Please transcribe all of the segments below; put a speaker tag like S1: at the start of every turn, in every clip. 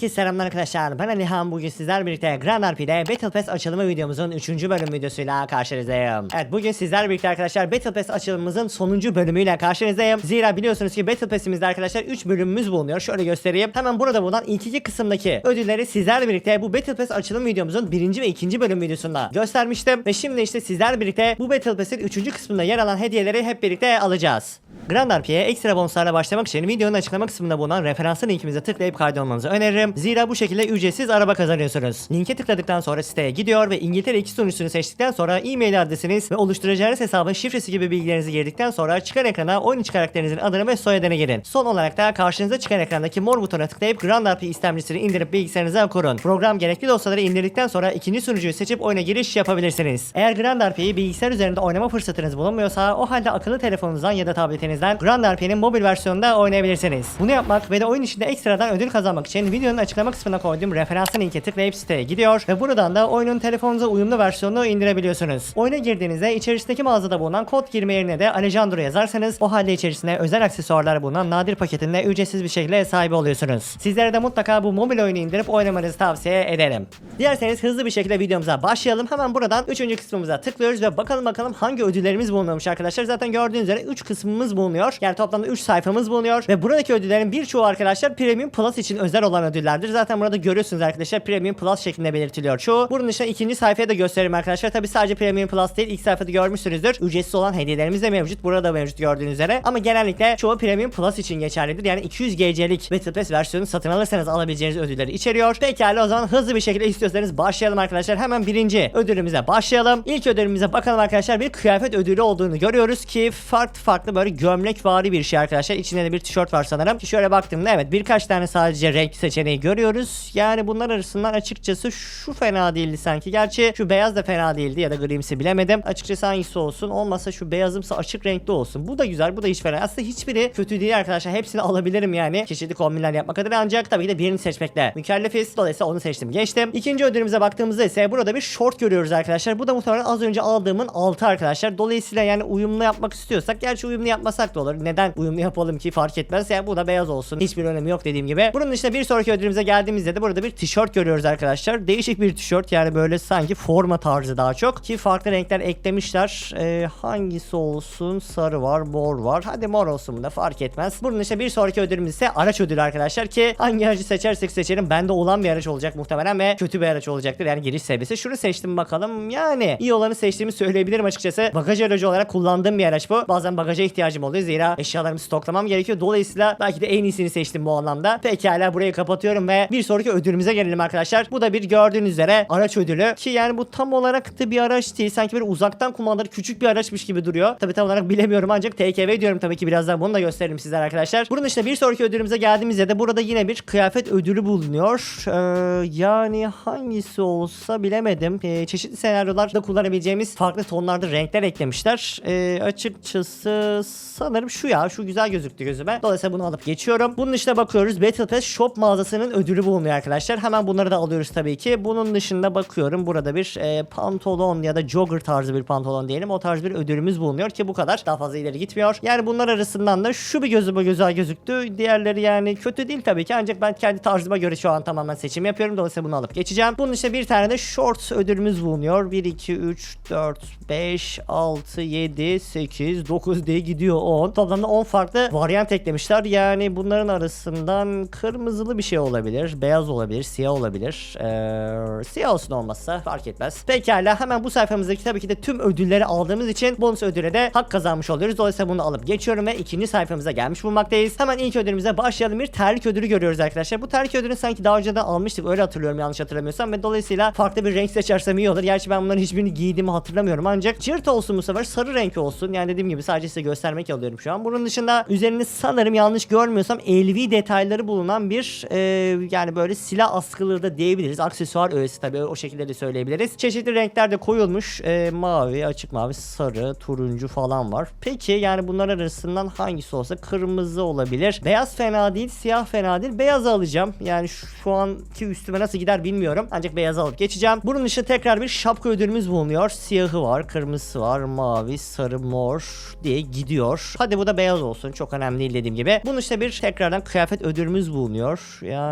S1: Herkese selamlar arkadaşlar. Ben Alihan. Bugün sizler birlikte Grand RP'de Battle Pass açılımı videomuzun 3. bölüm videosuyla karşınızdayım. Evet bugün sizler birlikte arkadaşlar Battle Pass açılımımızın sonuncu bölümüyle karşınızdayım. Zira biliyorsunuz ki Battle Pass'imizde arkadaşlar 3 bölümümüz bulunuyor. Şöyle göstereyim. Hemen burada bulunan ilk iki kısımdaki ödülleri sizlerle birlikte bu Battle Pass açılım videomuzun 1. ve 2. bölüm videosunda göstermiştim. Ve şimdi işte sizler birlikte bu Battle Pass'in 3. kısmında yer alan hediyeleri hep birlikte alacağız. Grand RP'ye ekstra bonuslarla başlamak için videonun açıklama kısmında bulunan referanslı linkimize tıklayıp kaydolmanızı öneririm. Zira bu şekilde ücretsiz araba kazanıyorsunuz. Linke tıkladıktan sonra siteye gidiyor ve İngiltere 2 sunucusunu seçtikten sonra e-mail adresiniz ve oluşturacağınız hesabın şifresi gibi bilgilerinizi girdikten sonra çıkan ekrana oyun içi karakterinizin adını ve soyadını girin. Son olarak da karşınıza çıkan ekrandaki mor butona tıklayıp Grand RP istemcisini indirip bilgisayarınıza kurun. Program gerekli dosyaları indirdikten sonra ikinci sunucuyu seçip oyuna giriş yapabilirsiniz. Eğer Grand RP'yi bilgisayar üzerinde oynama fırsatınız bulunmuyorsa o halde akıllı telefonunuzdan ya da tabletinizden Grand RP'nin mobil versiyonunda oynayabilirsiniz. Bunu yapmak ve de oyun içinde ekstradan ödül kazanmak için videonun açıklama kısmına koyduğum referans linke tıklayıp siteye gidiyor ve buradan da oyunun telefonunuza uyumlu versiyonunu indirebiliyorsunuz. Oyuna girdiğinizde içerisindeki mağazada bulunan kod girme yerine de Alejandro yazarsanız o halde içerisinde özel aksesuarlar bulunan nadir paketinde ücretsiz bir şekilde sahibi oluyorsunuz. Sizlere de mutlaka bu mobil oyunu indirip oynamanızı tavsiye ederim. Dilerseniz hızlı bir şekilde videomuza başlayalım. Hemen buradan 3. kısmımıza tıklıyoruz ve bakalım bakalım hangi ödüllerimiz bulunuyormuş arkadaşlar. Zaten gördüğünüz üzere 3 kısmımız bulunuyor. Yani toplamda 3 sayfamız bulunuyor ve buradaki ödüllerin birçoğu arkadaşlar Premium Plus için özel olan ödüllerdir. Zaten burada görüyorsunuz arkadaşlar Premium Plus şeklinde belirtiliyor çoğu. Bunun dışında ikinci sayfaya da göstereyim arkadaşlar. Tabi sadece Premium Plus değil ilk sayfada görmüşsünüzdür. Ücretsiz olan hediyelerimiz de mevcut. Burada mevcut gördüğünüz üzere. Ama genellikle çoğu Premium Plus için geçerlidir. Yani 200 GC'lik Battle Pass versiyonu satın alırsanız alabileceğiniz ödülleri içeriyor. Pekala o zaman hızlı bir şekilde istiyorsanız başlayalım arkadaşlar. Hemen birinci ödülümüze başlayalım. İlk ödülümüze bakalım arkadaşlar. Bir kıyafet ödülü olduğunu görüyoruz ki farklı farklı böyle gömlek vari bir şey arkadaşlar. İçinde de bir tişört var sanırım. Şöyle baktığımda evet birkaç tane sadece renk seçeneği görüyoruz. Yani bunlar arasından açıkçası şu fena değildi sanki. Gerçi şu beyaz da fena değildi ya da grimsi bilemedim. Açıkçası hangisi olsun. Olmasa şu beyazımsı açık renkli olsun. Bu da güzel. Bu da hiç fena. Aslında hiçbiri kötü değil arkadaşlar. Hepsini alabilirim yani. Çeşitli kombinler yapmak adına ancak tabii ki de birini seçmekle mükellefiz. Dolayısıyla onu seçtim. Geçtim. İkinci ödülümüze baktığımızda ise burada bir short görüyoruz arkadaşlar. Bu da muhtemelen az önce aldığımın altı arkadaşlar. Dolayısıyla yani uyumlu yapmak istiyorsak gerçi uyumlu yapmasak da olur. Neden uyumlu yapalım ki fark etmez. Yani bu da beyaz olsun. Hiçbir önemi yok dediğim gibi. Bunun dışında bir sonraki ödülümüze geldiğimizde de burada bir tişört görüyoruz arkadaşlar. Değişik bir tişört yani böyle sanki forma tarzı daha çok. Ki farklı renkler eklemişler. Ee, hangisi olsun? Sarı var, mor var. Hadi mor olsun da fark etmez. Bunun dışında bir sonraki ödülümüz ise araç ödülü arkadaşlar ki hangi aracı seçersek seçelim bende olan bir araç olacak muhtemelen ve kötü bir araç olacaktır. Yani giriş seviyesi. Şunu seçtim bakalım. Yani iyi olanı seçtiğimi söyleyebilirim açıkçası. Bagaj aracı olarak kullandığım bir araç bu. Bazen bagaja ihtiyacım oluyor. Zira eşyalarımı stoklamam gerekiyor. Dolayısıyla belki de en iyisini seçtim bu anlamda. Pekala burayı kapatıyorum ve bir sonraki ödülümüze gelelim arkadaşlar. Bu da bir gördüğünüz üzere araç ödülü. Ki yani bu tam olarak da bir araç değil. Sanki böyle uzaktan kumandalı küçük bir araçmış gibi duruyor. Tabi tam olarak bilemiyorum ancak TKV diyorum tabii ki birazdan bunu da gösteririm sizlere arkadaşlar. Bunun dışında bir sonraki ödülümüze geldiğimizde de burada yine bir kıyafet ödülü bulunuyor. Ee, yani hangisi olsa bilemedim. Ee, çeşitli senaryolarda kullanabileceğimiz farklı tonlarda renkler eklemişler. Ee, açıkçası sanırım şu ya. Şu güzel gözüktü gözüme. Dolayısıyla bunu alıp geçiyorum. Bunun dışında bakıyoruz. Battle Pass Shop mağazasının ödülü bulunuyor arkadaşlar. Hemen bunları da alıyoruz tabii ki. Bunun dışında bakıyorum. Burada bir e, pantolon ya da jogger tarzı bir pantolon diyelim. O tarz bir ödülümüz bulunuyor ki bu kadar. Daha fazla ileri gitmiyor. Yani bunlar arasından da şu bir gözüme güzel gözüktü. Diğerleri yani kötü değil tabii ki. Ancak ben kendi tarzıma göre şu an tamamen seçim yapıyorum. Dolayısıyla bunu alıp geçeceğim. Bunun işte bir tane de short ödülümüz bulunuyor. 1, 2, 3, 4, 5, 6, 7, 8, 9 diye gidiyor 10. Toplamda 10 farklı varyant eklemişler. Yani bunların arasından kırmızılı bir şey olabilir. Beyaz olabilir. Siyah olabilir. Ee, siyah olsun olmazsa fark etmez. Pekala hemen bu sayfamızdaki tabii ki de tüm ödülleri aldığımız için bonus ödüle de hak kazanmış oluyoruz. Dolayısıyla bunu alıp geçiyorum ve ikinci sayfamıza gelmiş bulunmaktayız. Hemen ilk ödülümüze başlayalım. Bir terlik ödülü görüyoruz arkadaşlar. Bu terlik ödülünü sanki daha önceden almıştık. Öyle hatırlıyorum yanlış hatırlamıyorsam ve dolayısıyla farklı bir renk seçersem iyi olur. Gerçi ben bunların hiçbirini giydiğimi hatırlamıyorum ancak cırt olsun bu sefer sarı renk olsun. Yani dediğim gibi sadece size göstermek alıyorum şu an. Bunun dışında üzerinde sanırım yanlış görmüyorsam LV detayları bulunan bir e, yani böyle silah askılığı da diyebiliriz. Aksesuar öğesi tabii o şekilde de söyleyebiliriz. Çeşitli renklerde koyulmuş. E, mavi, açık mavi, sarı, turuncu falan var. Peki yani bunlar arasından hangisi olsa kırmızı olabilir. Beyaz fena değil, siyah fena değil. Beyazı alacağım. Yani şu anki üstüme nasıl gider bilmiyorum. Ancak beyazı alıp geçeceğim. Bunun dışında tekrar bir şapka ödülümüz bulunuyor. Siyahı var, kırmızısı var, mavi, sarı, mor diye gidiyor. Hadi bu da beyaz olsun. Çok önemli değil dediğim gibi. Bunun işte bir tekrardan kıyafet ödülümüz bulunuyor. Yani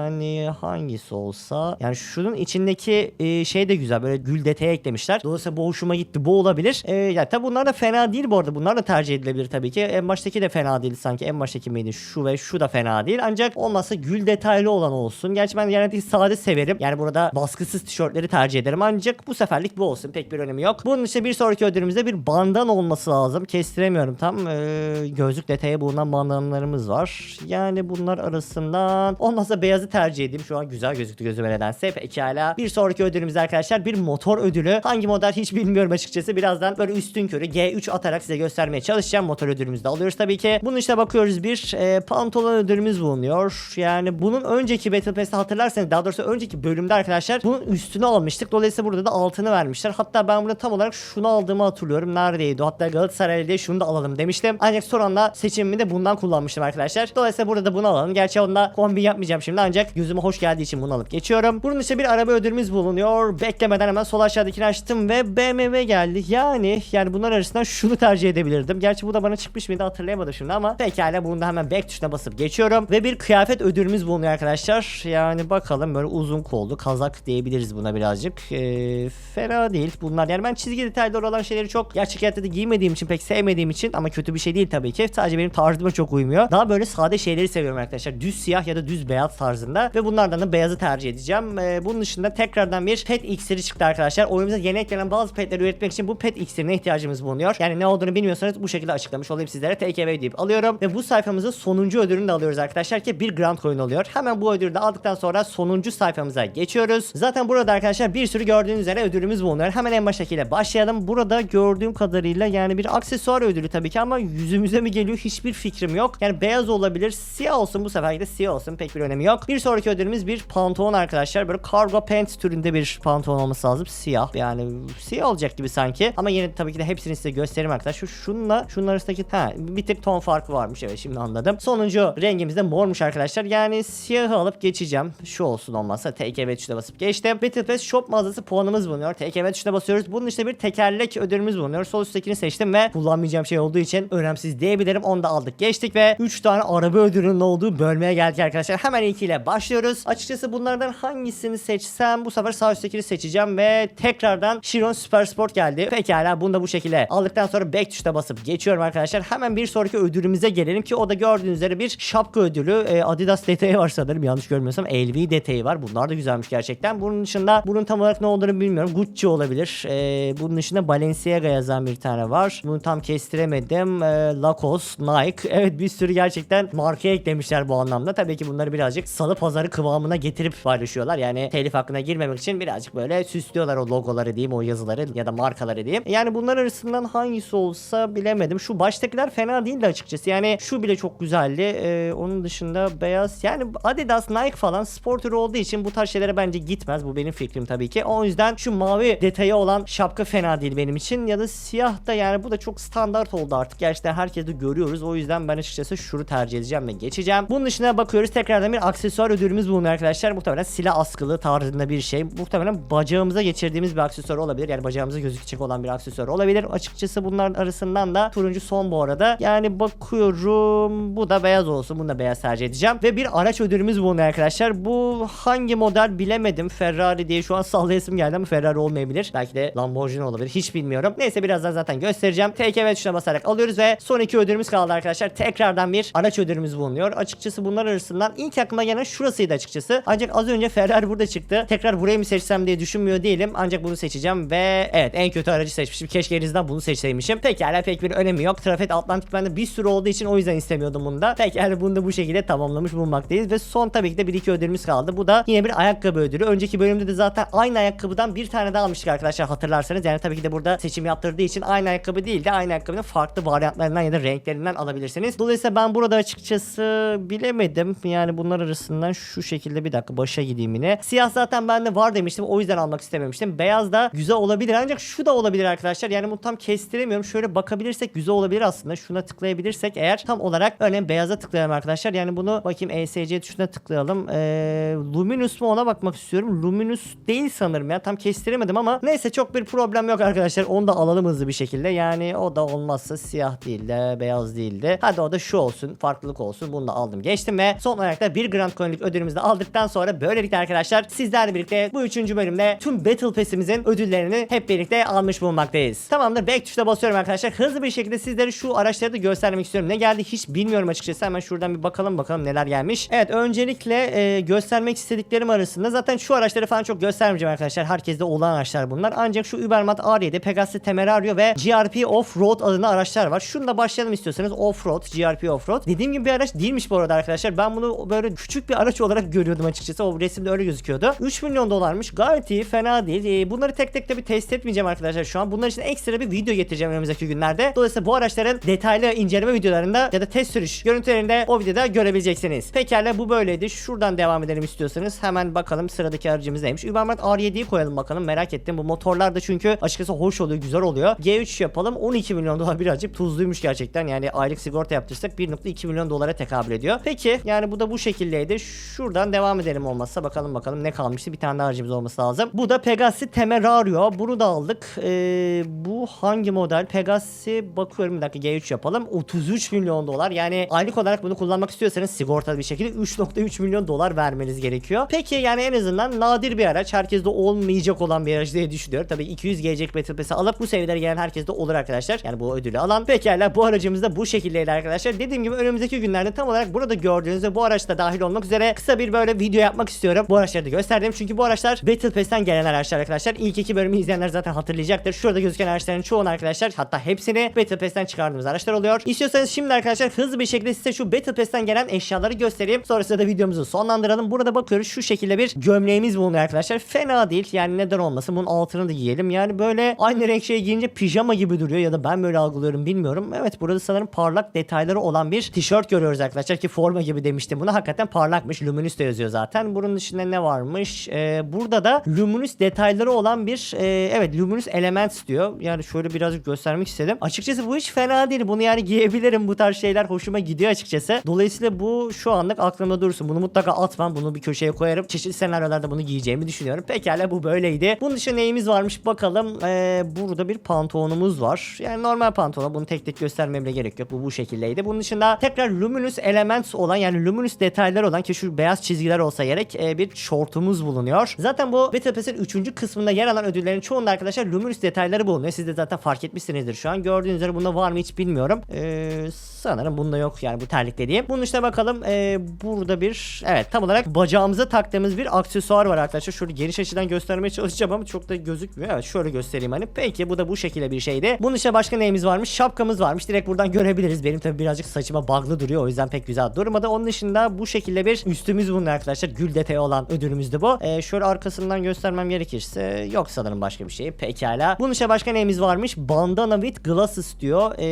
S1: hangisi olsa. Yani şunun içindeki e, şey de güzel. Böyle gül detayı eklemişler. Dolayısıyla bu hoşuma gitti. Bu olabilir. E, ya tabi bunlar da fena değil bu arada. Bunlar da tercih edilebilir tabii ki. En baştaki de fena değil sanki. En baştaki miydi? Şu ve şu da fena değil. Ancak olmazsa gül detaylı olan olsun. Gerçi ben genelde sade severim. Yani burada baskısız tişörtleri tercih ederim. Ancak bu seferlik bu olsun. Pek bir önemi yok. Bunun işte bir sonraki ödülümüzde bir bandan olması lazım. Kestiremiyorum tam. Ee, gözlük detayı bulunan bandanlarımız var. Yani bunlar arasından olmazsa beyazı tercih edeyim. Şu an güzel gözüktü gözüme nedense. Pekala. Bir sonraki ödülümüz arkadaşlar bir motor ödülü. Hangi model hiç bilmiyorum açıkçası. Birazdan böyle üstün körü G3 atarak size göstermeye çalışacağım. Motor ödülümüzü de alıyoruz tabii ki. Bunun işte bakıyoruz bir e, pantolon ödülümüz bulunuyor. Yani bunun önceki Battle Pass'te hatırlarsanız daha doğrusu önceki bölümde arkadaşlar bunun üstünü almıştık. Dolayısıyla burada da altını vermişler. Hatta ben burada tam olarak şunu aldığımı hatırlıyorum. Neredeydi? Hatta Galatasaray'da şunu da alalım demiştim. Ancak son anda seçimimi de bundan kullanmıştım arkadaşlar. Dolayısıyla burada da bunu alalım. Gerçi onda kombin yapmayacağım şimdi ancak yüzüme hoş geldiği için bunu alıp geçiyorum. Bunun işte bir araba ödülümüz bulunuyor. Beklemeden hemen sol aşağıdakini açtım ve BMW geldi. Yani yani bunlar arasından şunu tercih edebilirdim. Gerçi bu da bana çıkmış mıydı hatırlayamadım şimdi ama pekala bunu da hemen back tuşuna basıp geçiyorum. Ve bir kıyafet ödülümüz bulunuyor arkadaşlar. Yani bakalım böyle uzun kollu kazak diyebiliriz buna birazcık. Ee, fena değil bunlar. Yani ben çizgi detayları olan şeyleri çok gerçek hayatta da giymediğim için pek sevmediğim için ama kötü bir şey değil tabii ki. Sadece benim tarzıma çok uymuyor. Daha böyle sade şeyleri seviyorum arkadaşlar. Düz siyah ya da düz beyaz tarzında ve bunlardan da beyazı tercih edeceğim. Ee, bunun dışında tekrardan bir pet iksiri çıktı arkadaşlar. Oyunumuza yeni eklenen bazı petleri üretmek için bu pet iksirine ihtiyacımız bulunuyor. Yani ne olduğunu bilmiyorsanız bu şekilde açıklamış olayım sizlere. Away deyip alıyorum ve bu sayfamızın sonuncu ödülünü de alıyoruz arkadaşlar ki bir grand coin oluyor. Hemen bu ödülü de aldıktan sonra sonuncu sayfamıza geçiyoruz. Zaten burada arkadaşlar bir sürü gördüğünüz üzere ödülümüz bulunuyor. Hemen en baştakiyle başlayalım. Burada gördüğüm kadarıyla yani bir aksesuar ödülü tabii ki ama yüzümüze mi geliyor hiçbir fikrim yok. Yani beyaz olabilir, siyah olsun bu sefer de siyah olsun pek bir önemi yok. Bir sonraki ödülümüz bir pantolon arkadaşlar. Böyle cargo pants türünde bir pantolon olması lazım. Siyah yani siyah olacak gibi sanki. Ama yine tabii ki de hepsini size göstereyim arkadaşlar. Şu şunla şunun arasındaki ha bir tık ton farkı varmış evet şimdi anladım. Sonuncu rengimiz de mormuş arkadaşlar. Yani siyahı alıp geçeceğim. Şu olsun olmazsa evet tuşuna basıp geçtim. Battle Pass shop mağazası puanımız bulunuyor. Evet tuşuna basıyoruz. Bunun işte bir tekerlek ödülümüz bulunuyor. Sol üsttekini seçtim ve kullanmayacağım şey olduğu için önemsiz diyebilirim. Onu da aldık geçtik ve 3 tane araba ödülünün olduğu bölmeye geldik arkadaşlar. Hemen ilkiyle başlıyoruz. Açıkçası bunlardan hangisini seçsem bu sefer sağ üsttekini seçeceğim ve tekrardan Chiron Super Sport geldi. Pekala bunu da bu şekilde aldıktan sonra back tuşuna basıp geçiyorum arkadaşlar. Hemen bir sonraki ödülümüze gelelim ki o da gördüğünüz üzere bir şapka ödülü. Ee, Adidas detayı var sanırım yanlış görmüyorsam. LV detayı var. Bunlar da güzelmiş gerçekten. Bunun dışında bunun tam olarak ne olduğunu bilmiyorum. Gucci olabilir. Ee, bunun dışında Balenciaga yazan bir tane var. Bunu tam kestiremedim. Ee, Lacoste, Nike. Evet bir sürü gerçekten marka eklemişler bu anlamda. Tabii ki bunları birazcık salı pazarı kıvamına getirip paylaşıyorlar. Yani telif hakkına girmemek için birazcık böyle süslüyorlar o logoları diyeyim, o yazıları ya da markaları diyeyim. Yani bunlar arasından hangisi olsa bilemedim. Şu baştakiler fena değildi açıkçası. Yani şu bile çok güzeldi. Ee, onun dışında beyaz yani Adidas, Nike falan spor türü olduğu için bu tarz şeylere bence gitmez. Bu benim fikrim tabii ki. O yüzden şu mavi detayı olan şapka fena değil benim için. Ya da siyah da yani bu da çok standart oldu artık. Gerçekten herkes de görüyoruz. O yüzden ben açıkçası şunu tercih edeceğim ve geçeceğim. Bunun dışına bakıyoruz. Tekrardan bir aksesuar ödülümüz bulunuyor arkadaşlar. Muhtemelen silah askılı tarzında bir şey. Muhtemelen bacağımıza geçirdiğimiz bir aksesuar olabilir. Yani bacağımıza gözükecek olan bir aksesuar olabilir. Açıkçası bunların arasından da turuncu son bu arada. Yani bakıyorum bu da beyaz olsun. Bunu da beyaz tercih edeceğim. Ve bir araç ödülümüz bulunuyor arkadaşlar. Bu hangi model bilemedim. Ferrari diye şu an sallayasım geldi ama Ferrari olmayabilir. Belki de Lamborghini olabilir. Hiç bilmiyorum. Neyse birazdan zaten göstereceğim. Evet tuşuna basarak alıyoruz ve son iki ödülümüz kaldı arkadaşlar. Tekrardan bir araç ödülümüz bulunuyor. Açıkçası bunlar arasından ilk aklıma gelen şurasıydı açıkçası. Ancak az önce Ferrari burada çıktı. Tekrar burayı mı seçsem diye düşünmüyor değilim. Ancak bunu seçeceğim ve evet en kötü aracı seçmişim. Keşke elinizden bunu seçseymişim. Pekala pek bir önemi yok. Trafet Atlantik bende bir sürü olduğu için o yüzden istemiyordum bunu da. Pekala bunu da bu şekilde tamamlamış bulunmaktayız ve son tabii ki de bir iki ödülümüz kaldı. Bu da yine bir ayakkabı ödülü. Önceki bölümde de zaten aynı ayakkabıdan bir tane daha almıştık arkadaşlar hatırlarsanız. Yani tabii ki de burada seçim yaptırdığı için aynı ayakkabı değil de aynı ayakkabının farklı varyantlarından ya da renklerinden alabilirsiniz. Dolayısıyla ben burada açıkçası bilemedim. Yani bunlar arasından şu şekilde bir dakika başa gideyim yine. Siyah zaten bende var demiştim. O yüzden almak istememiştim. Beyaz da güzel olabilir ancak şu da olabilir arkadaşlar. Yani bunu tam kestiremiyorum. Şöyle bakabilirsek güzel olabilir aslında. Şuna tıklayabilirsek eğer tam olarak örneğin beyaza tıklayalım arkadaşlar. Yani bunu bakayım ESC tuşuna tıklayalım. Ee, Luminous mu ona bakmak istiyorum. Luminous değil sanırım ya. Tam kestiremedim ama neyse çok bir problem yok arkadaşlar. Onu da alalım hızlı bir şekilde. Yani o da olmazsa siyah değil. değildi, beyaz değildi. Hadi o da şu olsun, farklılık olsun. Bunu da aldım geçtim ve son olarak da bir Grand Coin'lik ödülümüzü aldıktan sonra böylelikle arkadaşlar sizlerle birlikte bu üçüncü bölümde tüm Battle Pass'imizin ödüllerini hep birlikte almış bulunmaktayız. Tamamdır back tuşuna basıyorum arkadaşlar. Hızlı bir şekilde sizlere şu araçları da göstermek istiyorum. Ne geldi hiç bilmiyorum açıkçası. Hemen şuradan bir bakalım bakalım neler gelmiş. Evet öncelikle e, göstermek istediklerim arasında zaten şu araçları falan çok göstermeyeceğim arkadaşlar. Herkeste olan araçlar bunlar. Ancak şu Ubermat R7, Pegasus Temerario ve GRP Off-Road adında araçlar var. Şununla başlayalım istiyorsanız. Off-Road, GRP Off-Road. Dediğim gibi bir araç değilmiş bu arada arkadaşlar. Ben bunu böyle küçük bir araç olarak görüyordum açıkçası. O resimde öyle gözüküyordu. 3 milyon dolarmış. Gayet iyi, fena değil. E, bunları tek tek tabii test etmeyeceğim arkadaşlar şu an. Bunlar için ekstra bir video getireceğim önümüzdeki günlerde. Dolayısıyla bu araçların detaylı inceleme videolarında ya da test sürüş görüntülerinde o videoda görebileceksiniz. Pekala bu böyleydi. Şuradan devam edelim istiyorsanız. Hemen bakalım sıradaki aracımız neymiş. Ubermat R7'yi koyalım bakalım. Merak ettim. Bu motorlar da çünkü açıkçası hoş oluyor, güzel oluyor. G3 yapalım. 12 milyon dolar birazcık tuzluymuş gerçekten. Yani aylık sigorta yaptırsak 1.2 milyon dolara tekabül ediyor. Peki yani bu da bu şekildeydi. Şuradan devam edelim olmazsa bakalım bakalım ne kalmıştı. Bir tane daha aracımız olması lazım. Bu da Pegasi Temerario. Bunu da aldık. Ee, bu hangi model? Pegasi bakıyorum bir dakika G3 yapalım. 33 milyon dolar. Yani aylık olarak bunu kullanmak istiyorsanız sigortalı bir şekilde 3.3 milyon dolar vermeniz gerekiyor. Peki yani en azından nadir bir araç. Herkeste olmayacak olan bir araç diye düşünüyorum. Tabii 200 gelecek Battle alıp bu seviyelere gelen herkeste olur arkadaşlar. Yani bu ödülü alan. Pekala bu aracımız da bu şekildeydi arkadaşlar. Dediğim gibi önümüzdeki günlerde tam olarak burada gördüğünüz ve bu araçta dahil olmak üzere kısa bir böyle video yapmak istiyorum. Bu araçları da gösterdim. Çünkü bu araçlar Battle Pass'ten gelen araçlar arkadaşlar. İlk iki bölümü izleyenler zaten hatırlayacaktır. Şurada gözüken araçların çoğunu arkadaşlar hatta hepsini Battle Pass'ten çıkardığımız araçlar oluyor. İstiyorsanız şimdi arkadaşlar hızlı bir şekilde size şu Battle Pass'ten gelen eşyaları göstereyim. Sonrasında da videomuzu sonlandıralım. Burada bakıyoruz şu şekilde bir gömleğimiz bulunuyor arkadaşlar. Fena değil. Yani neden olmasın. Bunun altını da giyelim. Yani böyle aynı renk şey giyince pijama gibi duruyor ya da ben böyle algılıyorum bilmiyorum. Evet burada sanırım parlak detayları olan bir tişört görüyoruz arkadaşlar ki forma gibi demiştim. Buna hakikaten parlakmış. Luminous yazıyor zaten. Bunun dışında ne varmış? Ee, burada da Luminous detayları olan bir e, evet Luminous Elements diyor. Yani şöyle birazcık göstermek istedim. Açıkçası bu hiç fena değil. Bunu yani giyebilirim. Bu tarz şeyler hoşuma gidiyor açıkçası. Dolayısıyla bu şu anlık aklımda dursun. Bunu mutlaka atmam. Bunu bir köşeye koyarım. Çeşitli senaryolarda bunu giyeceğimi düşünüyorum. Pekala bu böyleydi. Bunun dışında neyimiz varmış bakalım. Ee, burada bir pantolonumuz var. Yani normal pantolon. Bunu tek tek göstermem bile gerek yok. Bu bu şekildeydi. Bunun dışında tekrar Luminous Elements olan yani Luminous detaylar olan ki şu beyaz çizgiler olsa gerek e, bir şortumuz bulunuyor. Zaten bu Battle Pass'in 3. kısmında yer alan ödüllerin çoğunda arkadaşlar Luminous detayları bulunuyor. Siz de zaten fark etmişsinizdir şu an. Gördüğünüz üzere bunda var mı hiç bilmiyorum. Ee, sanırım bunda yok yani bu terlik dediğim. Bunun işte bakalım e, burada bir evet tam olarak bacağımıza taktığımız bir aksesuar var arkadaşlar. Şöyle geniş açıdan göstermeye çalışacağım ama çok da gözükmüyor. Evet şöyle göstereyim hani. Peki bu da bu şekilde bir şeydi. Bunun işte başka neyimiz varmış? Şapkamız varmış. Direkt buradan görebiliriz. Benim tabi birazcık saçıma bağlı duruyor. O yüzden pek güzel durmadı. Onun dışında bu şekilde bir üstümüz bunun arkadaşlar. Gül detayı olan ödülümüzdü bu. Ee, şöyle arkasından göstermem gerekirse yok sanırım başka bir şey. Pekala. Bunun işte başka neyimiz varmış? Bandana with glasses diyor. Ee,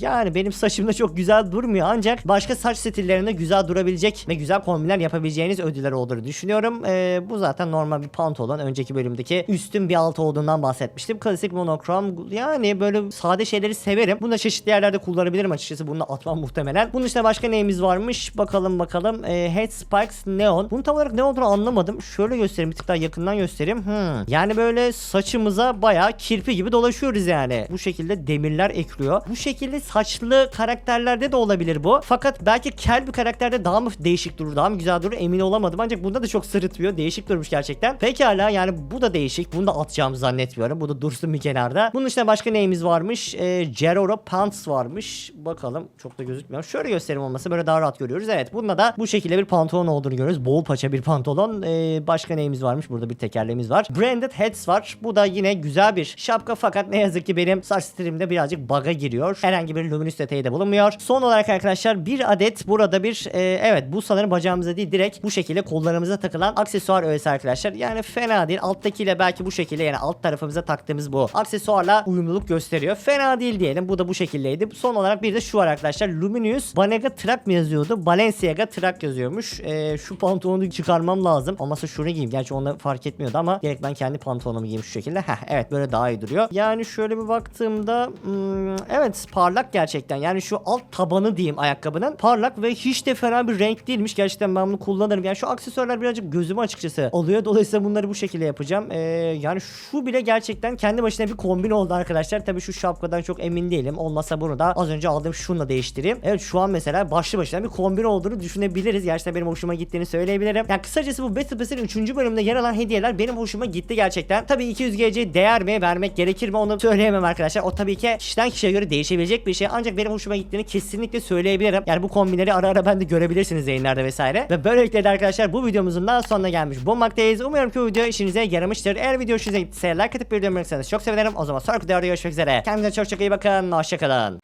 S1: yani benim saçımda çok güzel durmuyor ancak başka saç stillerinde güzel durabilecek ve güzel kombinler yapabileceğiniz ödüller olduğunu düşünüyorum. Ee, bu zaten normal bir pantolon. Önceki bölümdeki üstün bir alt olduğundan bahsetmiştim. Klasik monokrom yani böyle sade şeyleri severim. Bunu da çeşitli yerlerde kullanabilirim açıkçası. Bunu atmam muhtemelen. Bunun işte başka neyimiz varmış? Bakalım bakalım. Ee, Head Spikes Neon. Bunun tam olarak ne olduğunu anlamadım. Şöyle göstereyim. Bir tık daha yakından göstereyim. Hmm. Yani böyle saçımıza bayağı kirpi gibi dolaşıyoruz yani. Bu şekilde demirler ekliyor. Bu şekilde saçlı karakterlerde de olabilir bu. Fakat belki kel bir karakterde daha mı değişik durur, daha mı güzel durur emin olamadım. Ancak bunda da çok sırıtmıyor. Değişik durmuş gerçekten. Pekala yani bu da değişik. Bunu da atacağımı zannetmiyorum. Bu da dursun bir kenarda. Bunun işte başka neyimiz varmış? Ee, Geroro Pants varmış. Bakalım çok da gözükmüyor. Şöyle göstereyim olması böyle daha rahat görüyoruz. Evet bunda da bu şekilde bir pantolon olduğunu görüyoruz. Bol paça bir pantolon. Ee, başka neyimiz varmış? Burada bir tekerleğimiz var. Branded Heads var. Bu da yine güzel bir şapka fakat ne yazık ki benim saç stilimde birazcık bug'a giriyor. Herhangi bir luminous detayı da bulunmuyor. Son olarak arkadaşlar bir adet burada bir e, evet bu sanırım bacağımıza değil direkt bu şekilde kollarımıza takılan aksesuar öğesi arkadaşlar. Yani fena değil. Alttakiyle belki bu şekilde yani alt tarafımıza taktığımız bu aksesuarla uyumluluk gösteriyor. Fena değil diyelim. Bu da bu şekildeydi. Son olarak bir de şu var arkadaşlar. Luminous Banega Truck mı yazıyordu? Balenciaga Truck yazıyormuş. E, şu pantolonu çıkarmam lazım. Olmazsa şunu giyeyim. Gerçi onu fark etmiyordu ama direkt ben kendi pantolonumu giyeyim şu şekilde. Heh, evet böyle daha iyi duruyor. Yani şöyle bir baktığımda hmm, evet parlak gerçekten. Yani şu alt tabanı diyeyim ayakkabının parlak ve hiç de fena bir renk değilmiş. Gerçekten ben bunu kullanırım. Yani şu aksesuarlar birazcık gözümü açıkçası alıyor. Dolayısıyla bunları bu şekilde yapacağım. Ee, yani şu bile gerçekten kendi başına bir kombin oldu arkadaşlar. Tabii şu şapkadan çok emin değilim. Olmazsa bunu da az önce aldığım şunla değiştireyim. Evet şu an mesela başlı başına bir kombin olduğunu düşünebiliriz. Gerçekten benim hoşuma gittiğini söyleyebilirim. Yani kısacası bu Battle Pass'in 3. bölümünde yer alan hediyeler benim hoşuma gitti gerçekten. Tabii 200 GC değer mi vermek gerekir mi onu söyleyemem arkadaşlar. O tabii ki kişiden kişiye göre değişebilecek bir şey. Ancak benim hoşuma gittiğini kesinlikle söyleyebilirim. Yani bu kombinleri ara ara ben de görebilirsiniz yayınlarda vesaire. Ve böylelikle de arkadaşlar bu videomuzun daha sonuna gelmiş bulunmaktayız. Umuyorum ki bu video işinize yaramıştır. Eğer video hoşunuza gittiyse like atıp bir videomu çok sevinirim. O zaman sonraki videoda görüşmek üzere. Kendinize çok çok iyi bakın. Hoşçakalın.